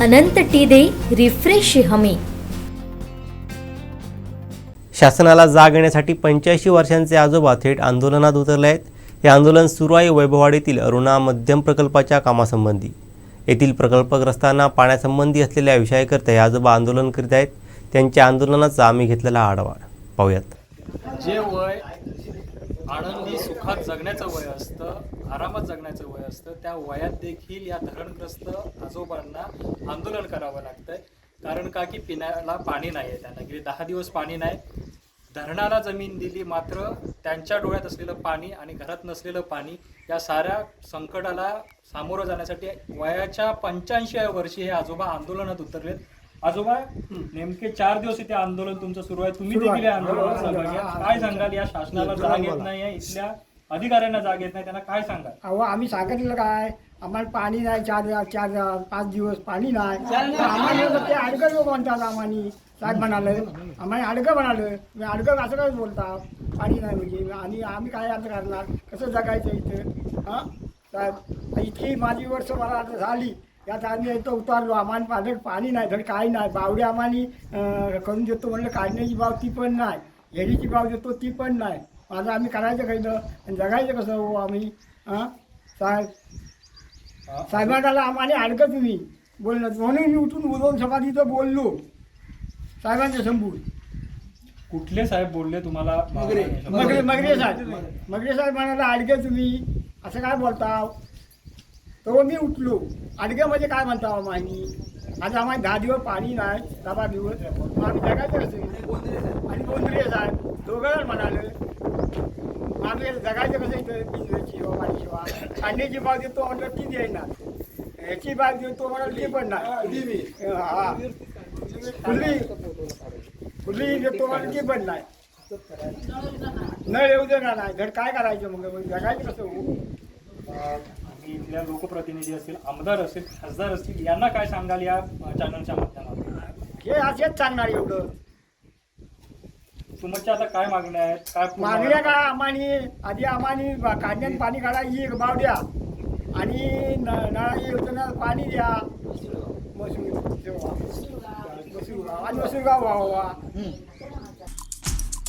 अनंत T दे refresh हमी. शासनाला जाग येण्यासाठी पंच्याऐंशी वर्षांचे आजोबा थेट आंदोलनात उतरले आहेत. हे आंदोलन सुरू आहे वैभववाडीतील अरुणा मध्यम प्रकल्पाच्या कामासंबंधी. येथील प्रकल्पग्रस्तांना पाण्यासंबंधी असलेल्या विषयाकरता हे आजोबा आंदोलन करीत आहेत. त्यांच्या आंदोलनाचा आम्ही घेतलेला आढावा. पाहूयात. जे वय आनंदी सुखात जगण्याचं वय असतं आरामात जगण्याचं वय असतं त्या वयात देखील या धरणग्रस्त आजोबांना आंदोलन करावं लागतंय. कारण का की पिण्याला पाणी नाही आहे त्यांना. गेले दहा दिवस पाणी नाही. धरणाला जमीन दिली मात्र त्यांच्या डोळ्यात असलेलं पाणी आणि घरात नसलेलं पाणी या साऱ्या संकटाला सामोरं जाण्यासाठी वयाच्या पंच्याऐंशी वर्षी हे आजोबा आंदोलनात उतरलेत. आजोबा नेमके चार दिवस इथे आंदोलन तुमचं सुरू आहे. तुम्ही देखील या आंदोलनात सहभागी. काय सांगाल? या शासनाला जाग येत नाहीये. इथल्या अधिकाऱ्यांना जाग येत नाही. त्यांना काय सांगाल? अहो आम्ही सांगितलं काय? आम्हाला पाणी नाही चार चार पाच दिवस पाणी नाही. तर आम्हाला ते लोक म्हणतात आम्हाला साहेब म्हणाले आम्हाला अडगं म्हणाले. मी अडगं असं काय बोलता? पाणी नाही म्हणजे. आणि आम्ही काय आता करणार? कसं जगायचं इथं? हां? साहेब इतकी माझी वर्ष मला आता झाली. यात आम्ही इथं उतारलो. आम्हाला माझं पाणी नाही तर काही नाही. बावडी आम्हाला करून देतो म्हणलं काढण्याची बाव ती पण नाही. हेरीची बाव देतो ती पण नाही. माझं आम्ही करायचं कसं आणि जगायचं कसं हो आम्ही? हां साहेब साहेबांना आम्हाला अडकं तुम्ही बोलणं म्हणून मी उठून उदोन समाधीचं बोललो. साहेबांच्या समोर. कुठले साहेब बोलले तुम्हाला? मगरे. मगरे साहेब. मगरे साहेब म्हणाला अडगे तुम्ही. असं काय बोलता तो मी उठलो. अडगे म्हणजे काय म्हणता आम्ही आता आम्हाला दहा दिवस पाणी नाही दहा दिवस. आम्ही जगायचं कसं आणि बोंद्रे साहेब. दोघं म्हणाले आम्ही जगायचं कसं इथं? पाणी शिवा कांद्याची बाग देतो म्हटलं ती देईना. ह्याची बाग देतो म्हणाल ती पण नाही. हा फुली फुली देतो म्हणाल ती पण नाही. नळ येऊ दे ना नाही. धड काय करायचं मग? जगायचं कसं हो. इथल्या लोकप्रतिनिधी असतील आमदार असतील खासदार असतील यांना काय सांगाल या चॅनलच्या माध्यमातून? हे असेच सांगणार एवढं. तुमच्या आता काय मागण्या आहेत? काय पूर्ण- मागण्या का आम्हानी? आधी आम्हानी बा- काढण्यात पाणी काढायची एक भाव द्या. आणि न- नळाची योजना पाणी द्या. मसूर. मसूर आणि मसूरगाव व्हावा.